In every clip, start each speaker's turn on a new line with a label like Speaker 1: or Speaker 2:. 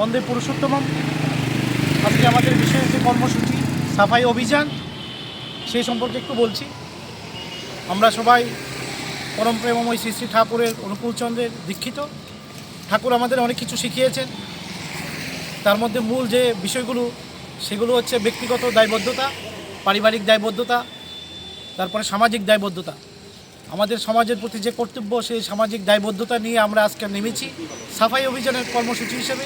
Speaker 1: বন্দে পুরুষোত্তমম। আজকে আমাদের বিশেষ যে কর্মসূচি, সাফাই অভিযান সেই সম্পর্কে একটু বলছি। আমরা সবাই পরম প্রেমময় শ্রী শ্রী ঠাকুরের অনুকূলচন্দ্রের দীক্ষিত। ঠাকুর আমাদের অনেক কিছু শিখিয়েছেন। তার মধ্যে মূল যে বিষয়গুলো, সেগুলো হচ্ছে ব্যক্তিগত দায়বদ্ধতা, পারিবারিক দায়বদ্ধতা, তারপরে সামাজিক দায়বদ্ধতা। আমাদের সমাজের প্রতি যে কর্তব্য, সেই সামাজিক দায়বদ্ধতা নিয়ে আমরা আজকে নেমেছি। সাফাই অভিযানের কর্মসূচি হিসেবে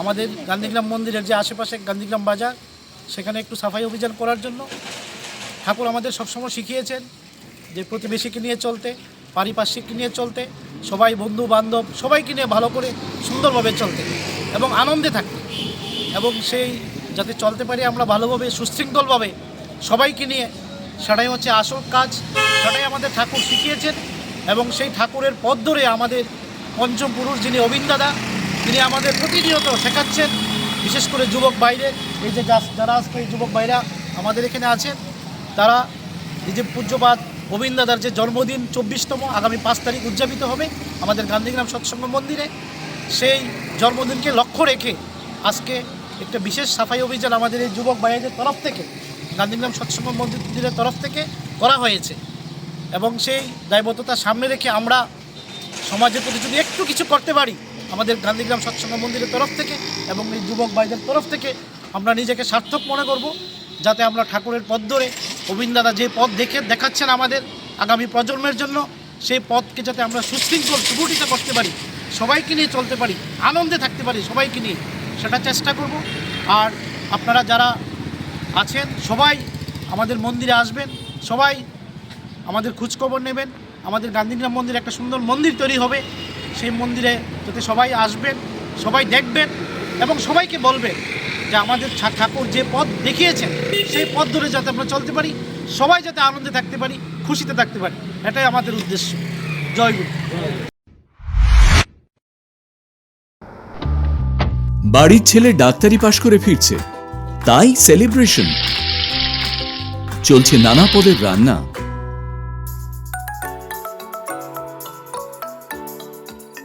Speaker 1: আমাদের গান্ধীগ্রাম মন্দিরের যে আশেপাশে গান্ধীগ্রাম বাজার, সেখানে একটু সাফাই অভিযান করার জন্য ঠাকুর আমাদের সবসময় শিখিয়েছেন যে প্রতিবেশীকে নিয়ে চলতে, পারিপার্শ্বিককে নিয়ে চলতে, সবাই বন্ধু বান্ধব সবাইকে নিয়ে ভালো করে সুন্দরভাবে চলতে এবং আনন্দে থাকতে। এবং সেই যাতে চলতে পারি আমরা ভালোভাবে, সুশৃঙ্খলভাবে সবাইকে নিয়ে, সেটাই হচ্ছে আসল কাজ, সেটাই আমাদের ঠাকুর শিখিয়েছেন এবং সেই ঠাকুরের পথ ধরে আমাদের পঞ্চম পুরুষ যিনি অবিন দাদা তিনি আমাদের প্রতিনিয়ত শেখাচ্ছেন, বিশেষ করে যুবক বাইরে। এই যে যারা আজকে এই যুবক বাইরা আমাদের এখানে আছেন, তারা এই যে পূজ্যপাত গোবিন্দ দাদার যে জন্মদিন চব্বিশতম, আগামী পাঁচ তারিখ উদযাপিত হবে আমাদের গান্ধীগ্রাম সৎসঙ্গ মন্দিরে, সেই জন্মদিনকে লক্ষ্য রেখে আজকে একটা বিশেষ সাফাই অভিযান আমাদের এই যুবক ভাইদের তরফ থেকে, গান্ধীগ্রাম সৎসঙ্গ মন্দিরের তরফ থেকে করা হয়েছে। এবং সেই দায়বদ্ধতা সামনে রেখে আমরা সমাজের প্রতি যদি একটু কিছু করতে পারি আমাদের গান্ধীগ্রাম সৎসঙ্গ মন্দিরের তরফ থেকে এবং এই যুবক ভাইদের তরফ থেকে আমরা নিজেকে সার্থক মনে করব, যাতে আমরা ঠাকুরের পথ ধরে গোবিন্দ দাদা যে পথ দেখে দেখাচ্ছেন আমাদের আগামী প্রজন্মের জন্য, সেই পথকে যাতে আমরা সুশৃঙ্খল, সুগঠিত করতে পারি, সবাইকে নিয়ে চলতে পারি, আনন্দে থাকতে পারি সবাইকে নিয়ে, সেটা চেষ্টা করব। আর আপনারা যারা আছেন, সবাই আমাদের মন্দিরে আসবেন, সবাই আমাদের খোঁজখবর নেবেন। আমাদের গান্ধীগ্রাম মন্দিরে একটা সুন্দর মন্দির তৈরি হবে। সেই মন্দিরে যাতে সবাই আসবেন, সবাই দেখবেন এবং সবাইকে বলবেন যে আমাদের ঠাকুর যে পথ দেখিয়েছেন, সেই পথ ধরে যাতে আমরা চলতে পারি, সবাই যাতে আনন্দে থাকতে পারি, খুশিতে থাকতে পারি, এটাই আমাদের উদ্দেশ্য। জয় গুরু।
Speaker 2: বাড়ির ছেলে ডাক্তারি পাশ করে ফিরছে, তাই সেলিব্রেশন চলছে নানা পদের রান্না।